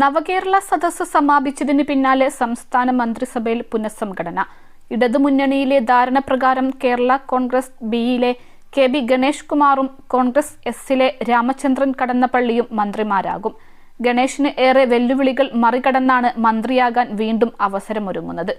നവകേരള സദസ്സ് സമാപിച്ചതിന് പിന്നാലെ സംസ്ഥാന മന്ത്രിസഭയിൽ പുനഃസംഘടന. ഇടതുമുന്നണിയിലെ ധാരണ പ്രകാരം കേരള കോൺഗ്രസ് ബിയിലെ കെ ബി ഗണേഷ് കുമാറും കോൺഗ്രസ് എസിലെ രാമചന്ദ്രൻ കടന്നപ്പള്ളിയും മന്ത്രിമാരാകും. ഗണേഷിന് ഏറെ വെല്ലുവിളികൾ മറികടന്നാണ് മന്ത്രിയാകാൻ വീണ്ടും അവസരമൊരുങ്ങുന്നത്.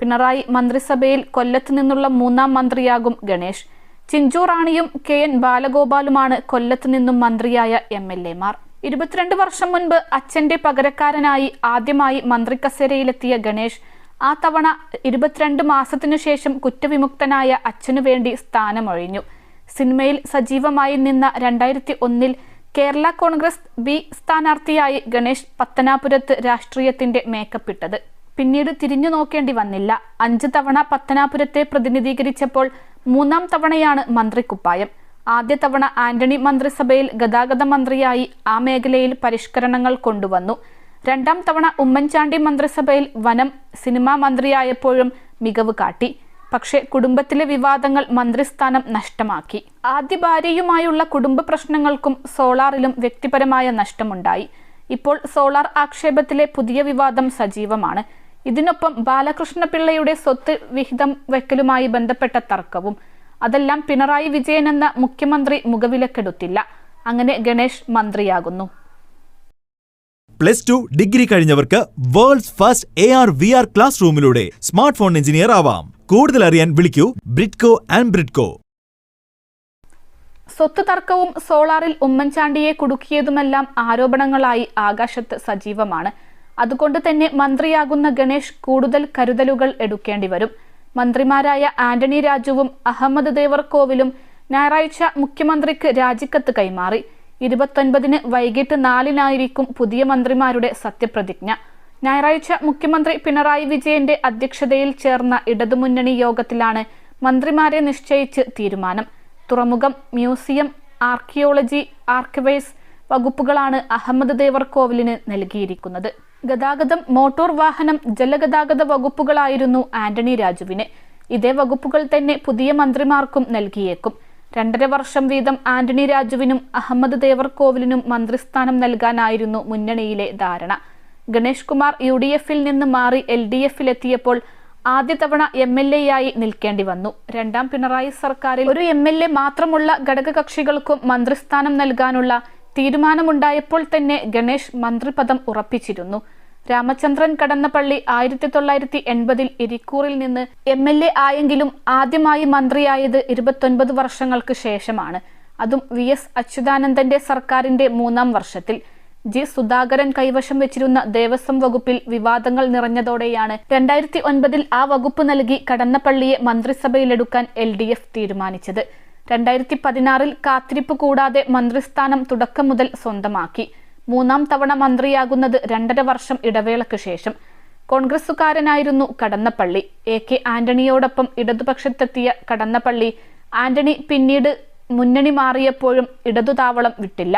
പിണറായി മന്ത്രിസഭയിൽ കൊല്ലത്ത് നിന്നുള്ള മൂന്നാം മന്ത്രിയാകും ഗണേഷ്. ചിഞ്ചു റാണിയും കെ എൻ ബാലഗോപാലുമാണ് കൊല്ലത്ത് നിന്നും മന്ത്രിയായ എം എൽ എമാർ ഇരുപത്തിരണ്ട് വർഷം മുൻപ് അച്ഛന്റെ പകരക്കാരനായി ആദ്യമായി മന്ത്രിക്കസേരയിലെത്തിയ ഗണേഷ് ആ തവണ ഇരുപത്തിരണ്ട് മാസത്തിനു ശേഷം കുറ്റവിമുക്തനായ അച്ഛനു വേണ്ടി സ്ഥാനമൊഴിഞ്ഞു. സിനിമയിൽ സജീവമായി നിന്ന രണ്ടായിരത്തി ഒന്നിൽ കേരള കോൺഗ്രസ് ബി സ്ഥാനാർത്ഥിയായി ഗണേഷ് പത്തനാപുരത്ത് രാഷ്ട്രീയത്തിന്റെ മേക്കപ്പിട്ടത് പിന്നീട് തിരിഞ്ഞു നോക്കേണ്ടി വന്നില്ല. അഞ്ച് തവണ പത്തനാപുരത്തെ പ്രതിനിധീകരിച്ചപ്പോൾ മൂന്നാം തവണയാണ് മന്ത്രിക്കുപ്പായം. ആദ്യ തവണ ആന്റണി മന്ത്രിസഭയിൽ ഗതാഗത മന്ത്രിയായി ആ മേഖലയിൽ പരിഷ്കരണങ്ങൾ കൊണ്ടുവന്നു. രണ്ടാം തവണ ഉമ്മൻചാണ്ടി മന്ത്രിസഭയിൽ വനം സിനിമാ മന്ത്രിയായപ്പോഴും മികവ് കാട്ടി. പക്ഷേ കുടുംബത്തിലെ വിവാദങ്ങൾ മന്ത്രിസ്ഥാനം നഷ്ടമാക്കി. ആദ്യ ഭാര്യയുമായുള്ള കുടുംബ പ്രശ്നങ്ങൾക്കും സോളാറിലും വ്യക്തിപരമായ നഷ്ടമുണ്ടായി. ഇപ്പോൾ സോളാർ ആക്ഷേപത്തിലെ പുതിയ വിവാദം സജീവമാണ്. ഇതിനൊപ്പം ബാലകൃഷ്ണപിള്ളയുടെ സ്വത്ത് വിഹിതം വയ്ക്കലുമായി ബന്ധപ്പെട്ട തർക്കവും അതെല്ലാം പിണറായി വിജയൻ എന്ന മുഖ്യമന്ത്രി മുഖവിലക്കെടുത്തില്ല. അങ്ങനെ ഗണേഷ് മന്ത്രിയാകുന്നു. Plus two degree കഴിഞ്ഞവർക്ക് world first A R V R class റൂമിലൂടെ smart phone engineer ആവാം. കൂടുതൽ അറിയാൻ വിളിക്കൂ ബ്രിഡ്കോ ആൻഡ് ബ്രിഡ്കോ. സ്വത്ത് തർക്കവും സോളാറിൽ ഉമ്മൻചാണ്ടിയെ കുടുക്കിയതുമെല്ലാം ആരോപണങ്ങളായി ആകാശത്ത് സജീവമാണ്. അതുകൊണ്ട് തന്നെ മന്ത്രിയാകുന്ന ഗണേഷ് കൂടുതൽ കരുതലുകൾ എടുക്കേണ്ടി വരും. മന്ത്രിമാരായ ആന്റണി രാജുവും അഹമ്മദ് ദേവർകോവിലും ഞായറാഴ്ച മുഖ്യമന്ത്രിക്ക് രാജിക്കത്ത് കൈമാറി. ഇരുപത്തൊൻപതിന് വൈകിട്ട് നാലിനായിരിക്കും പുതിയ മന്ത്രിമാരുടെ സത്യപ്രതിജ്ഞ. ഞായറാഴ്ച മുഖ്യമന്ത്രി പിണറായി വിജയന്റെ അധ്യക്ഷതയിൽ ചേർന്ന ഇടതുമുന്നണി യോഗത്തിലാണ് മന്ത്രിമാരെ നിശ്ചയിച്ച് തീരുമാനം. തുറമുഖം മ്യൂസിയം ആർക്കിയോളജി ആർക്കിവൈസ് വകുപ്പുകളാണ് അഹമ്മദ് ദേവർകോവിലിന് നൽകിയിരിക്കുന്നത്. ഗതാഗതം മോട്ടോർ വാഹനം ജലഗതാഗത വകുപ്പുകളായിരുന്നു ആന്റണി രാജുവിന്. ഇതേ വകുപ്പുകൾ തന്നെ പുതിയ മന്ത്രിമാർക്കും നൽകിയേക്കും. രണ്ടര വർഷം വീതം ആന്റണി രാജുവിനും അഹമ്മദ് ദേവർകോവിലിനും മന്ത്രിസ്ഥാനം നൽകാനായിരുന്നു മുന്നണിയിലെ ധാരണ. ഗണേഷ് കുമാർ യു ഡി എഫിൽ നിന്ന് മാറി എൽ ഡി എഫിലെത്തിയപ്പോൾ ആദ്യ തവണ എം എൽ എ ആയി നിൽക്കേണ്ടി വന്നു. രണ്ടാം പിണറായി സർക്കാരിൽ ഒരു എം എൽ എ മാത്രമുള്ള ഘടകകക്ഷികൾക്കും മന്ത്രിസ്ഥാനം നൽകാനുള്ള തീരുമാനമുണ്ടായപ്പോൾ തന്നെ ഗണേഷ് മന്ത്രിപദം ഉറപ്പിച്ചിരുന്നു. രാമചന്ദ്രൻ കടന്നപ്പള്ളി ആയിരത്തി തൊള്ളായിരത്തി എൺപതിൽ ഇരിക്കൂറിൽ നിന്ന് എം എൽ എ ആയെങ്കിലും ആദ്യമായി മന്ത്രിയായത് ഇരുപത്തൊൻപത് വർഷങ്ങൾക്ക് ശേഷമാണ്. അതും വി എസ് അച്യുതാനന്ദന്റെ സർക്കാരിന്റെ മൂന്നാം വർഷത്തിൽ. ജി സുധാകരൻ കൈവശം വെച്ചിരുന്ന ദേവസ്വം വകുപ്പിൽ വിവാദങ്ങൾ നിറഞ്ഞതോടെയാണ് രണ്ടായിരത്തി ഒൻപതിൽ ആ വകുപ്പ് നൽകി കടന്നപ്പള്ളിയെ മന്ത്രിസഭയിലെടുക്കാൻ എൽ തീരുമാനിച്ചത്. രണ്ടായിരത്തി പതിനാറിൽ കാത്തിരിപ്പ് കൂടാതെ മന്ത്രിസ്ഥാനം തുടക്കം മുതൽ സ്വന്തമാക്കി. മൂന്നാം തവണ മന്ത്രിയാകുന്നത് രണ്ടര വർഷം ഇടവേളയ്ക്ക് ശേഷം. കോൺഗ്രസുകാരനായിരുന്നു കടന്നപ്പള്ളി. എ കെ ആന്റണിയോടൊപ്പം ഇടതുപക്ഷത്തെത്തിയ കടന്നപ്പള്ളി ആന്റണി പിന്നീട് മുന്നണി മാറിയപ്പോഴും ഇടതുതാവളം വിട്ടില്ല.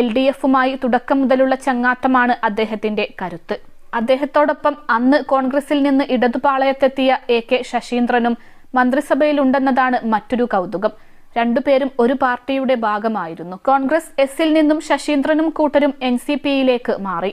എൽ ഡി എഫുമായി തുടക്കം മുതലുള്ള ചങ്ങാത്തമാണ് അദ്ദേഹത്തിന്റെ കരുത്ത്. അദ്ദേഹത്തോടൊപ്പം അന്ന് കോൺഗ്രസിൽ നിന്ന് ഇടതുപാളയത്തെത്തിയ എ കെ ശശീന്ദ്രനും മന്ത്രിസഭയിലുണ്ടെന്നതാണ് മറ്റൊരു കൗതുകം. രണ്ടുപേരും ഒരു പാർട്ടിയുടെ ഭാഗമായിരുന്നു. കോൺഗ്രസ് എസിൽ നിന്നും ശശീന്ദ്രനും കൂട്ടരും എൻ സി പിയിലേക്ക് മാറി.